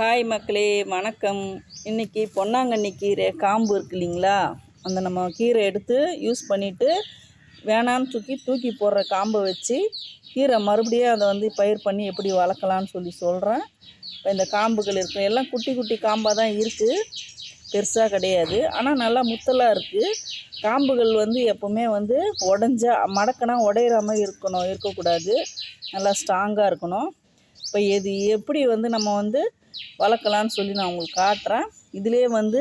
Hi மக்களே வணக்கம். இன்றைக்கி பொன்னாங்கண்ணி கீரை காம்பு இருக்கு இல்லைங்களா? அந்த நம்ம கீரை எடுத்து யூஸ் பண்ணிவிட்டு வேணான்னு தூக்கி தூக்கி போடுற காம்பை வச்சு கீரை மறுபடியும் அதை வந்து பயிர் பண்ணி எப்படி வளர்க்கலான்னு சொல்லி சொல்கிறேன் இப்போ இந்த காம்புகள் இருக்குது எல்லாம் குட்டி குட்டி காம்பாக தான் இருக்குது பெருசாக கிடையாது. ஆனால் நல்லா முத்தலாக இருக்குது காம்புகள் வந்து எப்போவுமே வந்து உடஞ்சா மடக்கினா உடையிற மாதிரி இருக்கணும் இருக்கக்கூடாது. நல்லா ஸ்ட்ராங்காக இருக்கணும். இப்போ எது எப்படி வந்து நம்ம வந்து வளர்க்கலான்னு சொல்லி நான் உங்களுக்கு காட்டுறேன். இதுலேயே வந்து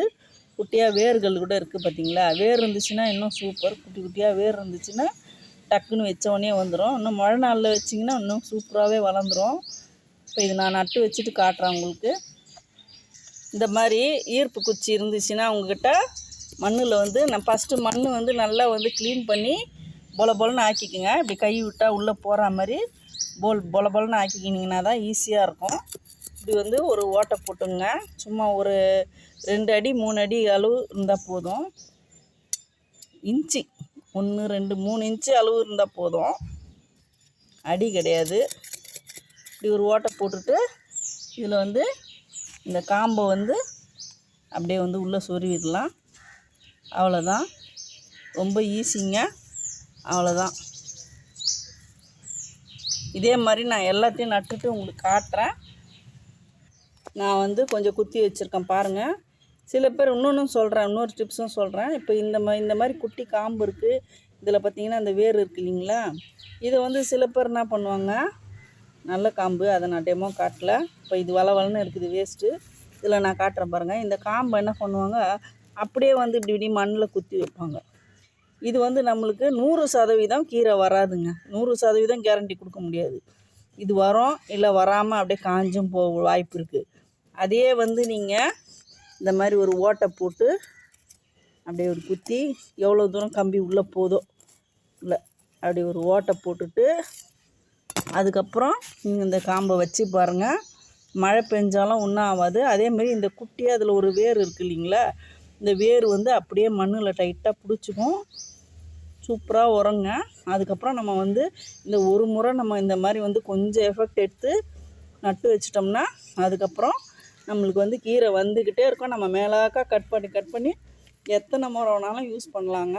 குட்டியாக வேர்கள் கூட இருக்குது பார்த்தீங்களா வேர் இருந்துச்சுன்னா இன்னும் சூப்பர் குட்டி குட்டியாக வேர் இருந்துச்சுன்னா டக்குன்னு வச்ச உடனே வந்துடும் இன்னும் மழை நாளில் வச்சிங்கன்னா இன்னும் சூப்பராகவே வளர்ந்துடும் இப்போ இது நான் நட்டு வச்சுட்டு காட்டுறேன் உங்களுக்கு. இந்த மாதிரி ஈர்ப்பு குச்சி இருந்துச்சுன்னா உங்ககிட்ட மண்ணில் வந்து நான் ஃபஸ்ட்டு மண் வந்து நல்லா வந்து க்ளீன் பண்ணி பொல பொலன்னு ஆக்கிக்கோங்க. இப்படி கை விட்டால் உள்ளே போகிற மாதிரி போல் பொல பொலன்னு ஆக்கிக்கினீங்கன்னா தான் ஈஸியாக இருக்கும். இப்படி வந்து ஒரு ஓட்டை போட்டுங்க. சும்மா ஒரு ரெண்டு அடி மூணு அடி அளவு இருந்தால் போதும். இன்ச்சு. ஒன்று ரெண்டு மூணு இன்ச்சு அளவு இருந்தால் போதும். அடி கிடையாது. இப்படி ஒரு ஓட்டை போட்டுட்டு இதில் வந்து இந்த காம்பை வந்து அப்படியே வந்து உள்ளே சொருவிடலாம். அவ்வளோதான் ரொம்ப ஈஸிங்க. அவ்வளோதான் இதே மாதிரி நான் எல்லாத்தையும் நட்டுட்டு உங்களுக்கு காட்டுறேன். நான் வந்து கொஞ்சம் குத்தி வச்சுருக்கேன் பாருங்கள் சில பேர் இன்னொன்றும் சொல்கிறேன் இன்னொரு டிப்ஸும் சொல்கிறேன் இப்போ இந்த மாதிரி இந்த மாதிரி குட்டி காம்பு இருக்குது இதில் பார்த்தீங்கன்னா இந்த வேர் இருக்குது இல்லைங்களா? இதை வந்து சில பேர் என்ன பண்ணுவாங்க? நல்ல காம்பு அதை நான் டெமோ காட்டல. இப்போ இது வளவலன்னு இருக்குது வேஸ்ட்டு இதில் நான் காட்டுறேன் பாருங்கள் இந்த காம்பை என்ன பண்ணுவாங்க? அப்படியே வந்து இப்படி இப்படி மண்ணில் குத்தி வைப்பாங்க. இது வந்து நம்மளுக்கு நூறு சதவீதம் கீரை வராதுங்க. நூறு சதவீதம் கேரண்டி கொடுக்க முடியாது. இது வரும் இல்லை வராமல் அப்படியே காஞ்சும் போக வாய்ப்பு இருக்குது அதே வந்து நீங்கள் இந்த மாதிரி ஒரு ஓட்டை போட்டு அப்படியே ஒரு குத்தி எவ்வளோ தூரம் கம்பி உள்ளே போதோ இல்லை அப்படி ஒரு ஓட்டை போட்டுட்டு அதுக்கப்புறம் நீங்கள் இந்த காம்பை வச்சு பாருங்கள் மழை பெஞ்சாலும் ஒன்றும் ஆகாது. அதேமாரி இந்த குட்டியாக அதில் ஒரு வேர் இருக்குது இல்லைங்களா? இந்த வேர் வந்து அப்படியே மண்ணில் டைட்டாக பிடிச்சிக்கும். சூப்பராக உரங்க. அதுக்கப்புறம் நம்ம வந்து இந்த ஒரு முறை நம்ம இந்த மாதிரி வந்து கொஞ்சம் எஃபெக்ட் எடுத்து நட்டு வச்சிட்டோம்னா அதுக்கப்புறம் நம்மளுக்கு வந்து கீரை வந்துக்கிட்டே இருக்கும். நம்ம மேலாக்கா கட் பண்ணி கட் பண்ணி எத்தனை முறை வேணாலும் யூஸ் பண்ணலாங்க.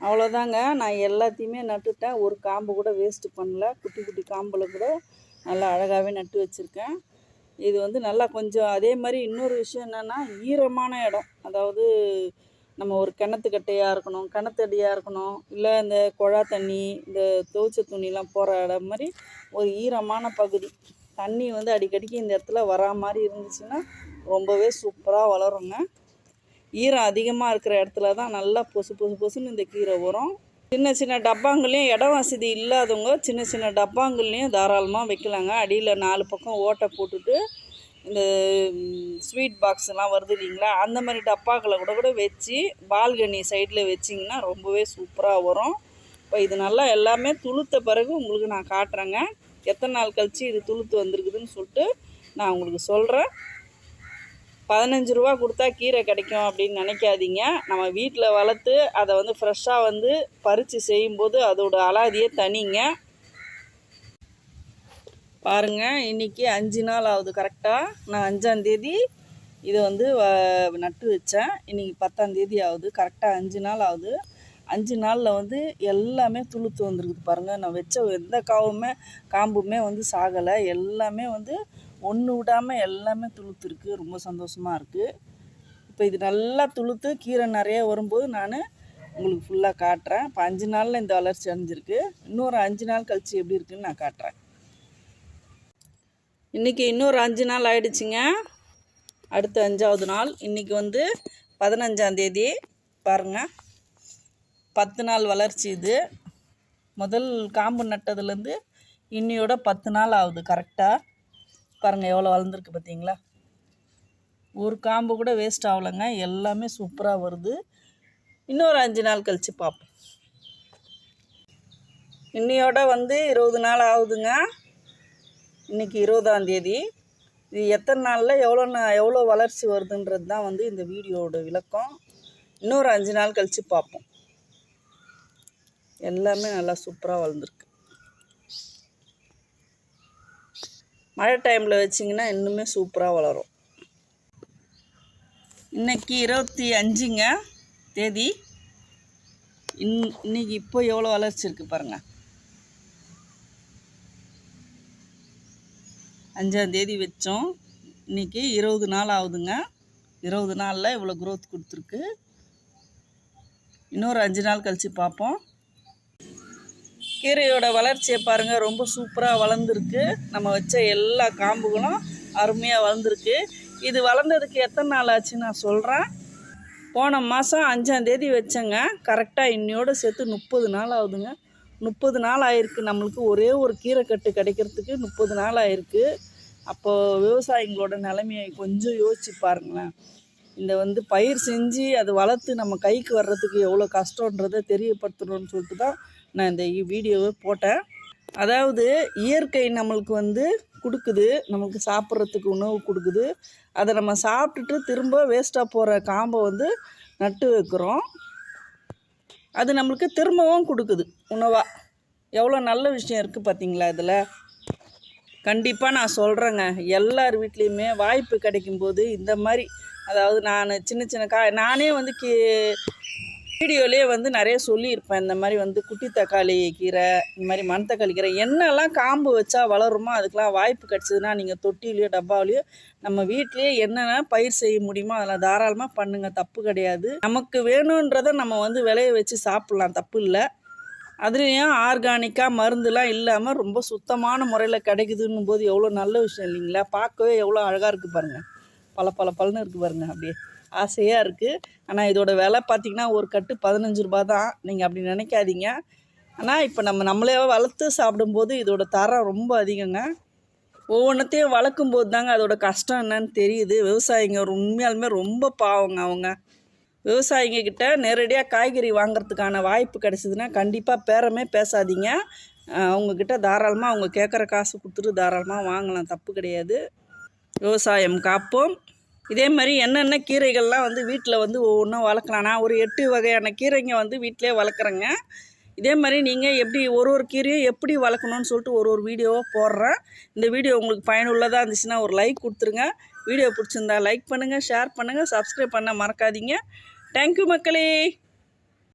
அவ்வளோதாங்க. நான் எல்லாத்தையுமே நட்டுட்டேன். ஒரு காம்பு கூட வேஸ்ட்டு பண்ணல. குட்டி குட்டி காம்பில் கூட நல்லா அழகாகவே நட்டு வச்சுருக்கேன். இது வந்து நல்லா கொஞ்சம் அதே மாதிரி இன்னொரு விஷயம் என்னென்னா ஈரமான இடம். அதாவது நம்ம ஒரு கிணத்துக்கட்டையாக இருக்கணும் கிணத்தடியாக இருக்கணும் இல்லை இந்த குழா தண்ணி இந்த துவச்ச துணிலாம் போகிற இடம் மாதிரி ஒரு ஈரமான பகுதி. தண்ணி வந்து அடிக்கடிக்கு இந்த இடத்துல வரா மாதிரி இருந்துச்சுன்னா ரொம்பவே சூப்பராக வளருங்க. ஈரம் அதிகமாக இருக்கிற இடத்துல தான் நல்லா பொசு பொசு பொசுன்னு இந்த கீரை வரும். சின்ன சின்ன டப்பாங்கள்லேயும் இட வசதி இல்லாதவங்க சின்ன சின்ன டப்பாங்கள்லேயும் தாராளமாக வைக்கலாங்க. அடியில் நாலு பக்கம் ஓட்டை போட்டுட்டு இந்த ஸ்வீட் பாக்ஸ்லாம் வருது இல்லைங்களா? அந்த மாதிரி டப்பாக்களை கூட கூட வச்சு பால்கனி சைடில் வச்சிங்கன்னா ரொம்பவே சூப்பராக வரும். இப்போ இது நல்லா எல்லாமே துளுத்த பிறகு உங்களுக்கு நான் காட்டுறேங்க. எத்தனை நாள் கழித்து இது துளுத்து வந்திருக்குதுன்னு சொல்லிட்டு நான் உங்களுக்கு சொல்கிறேன் பதினஞ்சு ரூபா கொடுத்தா கீரை கிடைக்கும் அப்படின்னு நினைக்காதீங்க. நம்ம வீட்டில் வளர்த்து அதை வந்து ஃப்ரெஷ்ஷாக வந்து பறித்து செய்யும்போது அதோட அலாதியே தனிங்க. பாருங்கள் இன்றைக்கி அஞ்சு நாள் ஆகுது கரெக்டாக நான் அஞ்சாந்தேதி இதை வந்து வ- நட்டு வச்சேன். இன்றைக்கி பத்தாந்தேதி ஆகுது. கரெக்டாக அஞ்சு நாள் ஆகுது. அஞ்சு நாளில் வந்து எல்லாமே துளுத்து வந்திருக்குது பாருங்கள் நான் வச்ச எந்த காவுமே காம்புமே வந்து சாகலை. எல்லாமே வந்து ஒன்று விடாமல் எல்லாமே துளுத்துருக்கு. ரொம்ப சந்தோஷமாக இருக்குது இப்போ இது நல்லா துளுத்து கீரை நிறைய வரும்போது நான் உங்களுக்கு ஃபுல்லாக காட்டுறேன். இப்போ அஞ்சு நாளில் இந்த வளர்ச்சி அடைஞ்சிருக்கு. இன்னொரு அஞ்சு நாள் கழிச்சு எப்படி இருக்குன்னு நான் காட்டுறேன். இன்றைக்கி இன்னொரு அஞ்சு நாள் ஆயிடுச்சுங்க. அடுத்த அஞ்சாவது நாள். இன்றைக்கி வந்து பதினஞ்சாந்தேதி பாருங்கள் பத்து நாள் வளர்ச்சி இது. முதல் காம்பு நட்டதுலேருந்து இன்னையோட பத்து நாள் ஆகுது கரெக்டாக பாருங்கள் எவ்வளோ வளர்ந்துருக்கு பார்த்தீங்களா? ஒரு காம்பு கூட வேஸ்ட் ஆகலைங்க. எல்லாமே சூப்பராக வருது. இன்னொரு அஞ்சு நாள் கழித்து பார்ப்போம். இன்னையோட வந்து இருபது நாள் ஆகுதுங்க. இன்றைக்கி இருபதாந்தேதி இது எத்தனை நாளில் எவ்வளோ எவ்வளோ வளர்ச்சி வருதுன்றது தான் வந்து இந்த வீடியோவோட விளக்கம். இன்னொரு அஞ்சு நாள் கழித்து பார்ப்போம். எல்லாமே நல்லா சூப்பராக வளர்ந்துருக்கு. மழை டைமில் வச்சிங்கன்னா இன்னுமே சூப்பராக வளரும். இன்னைக்கு இருபத்தி அஞ்சுங்க தேதி. இன் இன்னைக்கு இப்போ எவ்வளோ வளர்ச்சி இருக்குது பாருங்கள் அஞ்சாந்தேதி வச்சோம். இன்னைக்கு இருபது நாள் ஆகுதுங்க. இருபது நாளில் இவ்வளோ க்ரோத் கொடுத்துருக்கு. இன்னொரு அஞ்சு நாள் கழித்து பார்ப்போம். கீரையோட வளர்ச்சியை பாருங்கள் ரொம்ப சூப்பராக வளர்ந்துருக்கு. நம்ம வச்ச எல்லா காம்புகளும் அருமையாக வளர்ந்துருக்கு. இது வளர்ந்ததுக்கு எத்தனை நாள் ஆச்சு நான் சொல்கிறேன் போன மாதம் அஞ்சாந்தேதி வச்சேங்க. கரெக்டாக இன்னையோடு சேர்த்து முப்பது நாள் ஆகுதுங்க. முப்பது நாள் ஆயிருக்கு. நம்மளுக்கு ஒரே ஒரு கீரைக்கட்டு கிடைக்கிறதுக்கு முப்பது நாள் ஆயிருக்கு. அப்போது விவசாயிங்களோட நிலைமையை கொஞ்சம் யோசிச்சு பாருங்களேன். இந்த வந்து பயிர் செஞ்சு அது வளர்த்து நம்ம கைக்கு வர்றதுக்கு எவ்வளோ கஷ்டன்றதை தெரியப்படுத்தணும்னு சொல்லிட்டு தான் நான் இந்த வீடியோவை போட்டேன். அதாவது இயற்கை நம்மளுக்கு வந்து கொடுக்குது. நம்மளுக்கு சாப்பிட்றதுக்கு உணவு கொடுக்குது. அதை நம்ம சாப்பிட்டுட்டு திரும்ப வேஸ்ட்டாக போகிற காம்பை வந்து நட்டு வைக்கிறோம். அது நம்மளுக்கு திரும்பவும் கொடுக்குது. உணவாக எவ்வளோ நல்ல விஷயம் இருக்குது பார்த்தீங்களா இதில்? கண்டிப்பாக நான் சொல்கிறேங்க எல்லார் வீட்லேயுமே வாய்ப்பு கிடைக்கும்போது இந்த மாதிரி அதாவது நான் சின்ன சின்ன கா நானே வந்து கீ வீடியோலேயே வந்து நிறைய சொல்லியிருப்பேன். இந்த மாதிரி வந்து குட்டி தக்காளி கீரை இந்த மாதிரி மணத்தக்காளி கீரை என்னெல்லாம் காம்பு வச்சா வளருமோ அதுக்கெலாம் வாய்ப்பு கிடச்சிதுன்னா நீங்கள் தொட்டிலையோ டப்பாவிலையோ நம்ம வீட்லேயே என்னென்ன பயிர் செய்ய முடியுமோ அதெல்லாம் தாராளமாக பண்ணுங்கள் தப்பு கிடையாது. நமக்கு வேணுன்றதை நம்ம வந்து விளைய வச்சு சாப்பிட்லாம். தப்பு இல்லை. அதுலேயும் ஆர்கானிக்காக மருந்துலாம் இல்லாமல் ரொம்ப சுத்தமான முறையில் கிடைக்குதுன்னும் போது எவ்வளோ நல்ல விஷயம் இல்லைங்களா? பார்க்கவே எவ்வளோ அழகாக இருக்குது பாருங்கள் பல பல பலன்னு இருக்குது பாருங்கள் அப்படியே. ஆசையாக இருக்குது ஆனால் இதோட விலை பார்த்திங்கன்னா ஒரு கட்டு பதினஞ்சு ரூபா தான். நீங்கள் அப்படி நினைக்காதீங்க. ஆனால் இப்போ நம்ம நம்மளே வளர்த்து சாப்பிடும்போது இதோட தரம் ரொம்ப அதிகங்க. ஒவ்வொன்றத்தையும் வளர்க்கும் போது தாங்க அதோட கஷ்டம் என்னன்னு தெரியுது. விவசாயிங்க உண்மையாலுமே ரொம்ப பாவங்க அவங்க. விவசாயிங்க கிட்ட நேரடியாக காய்கறி வாங்குறதுக்கான வாய்ப்பு கிடைச்சிதுன்னா கண்டிப்பாக பேரமே பேசாதீங்க. அவங்கக்கிட்ட தாராளமாக அவங்க கேட்குற காசு கொடுத்துட்டு தாராளமாக வாங்கலாம். தப்பு கிடையாது. விவசாயம் காப்போம். இதே மாதிரி என்னென்ன கீரைகள்லாம் வந்து வீட்டில் வந்து ஒவ்வொன்றும் வளர்க்கலாம். நான் ஒரு எட்டு வகையான கீரைங்க வந்து வீட்டிலே வளர்க்குறேங்க. இதே மாதிரி நீங்கள் எப்படி ஒரு ஒரு கீரையும் எப்படி வளர்க்கணும்னு சொல்லிட்டு ஒரு ஒரு வீடியோவாக போடுறேன். இந்த வீடியோ உங்களுக்கு பயனுள்ளதாக இருந்துச்சுன்னா ஒரு லைக் கொடுத்துருங்க. வீடியோ பிடிச்சிருந்தா லைக் பண்ணுங்கள் ஷேர் பண்ணுங்கள் சப்ஸ்கிரைப் பண்ண மறக்காதீங்க. தேங்க்யூ மக்களே.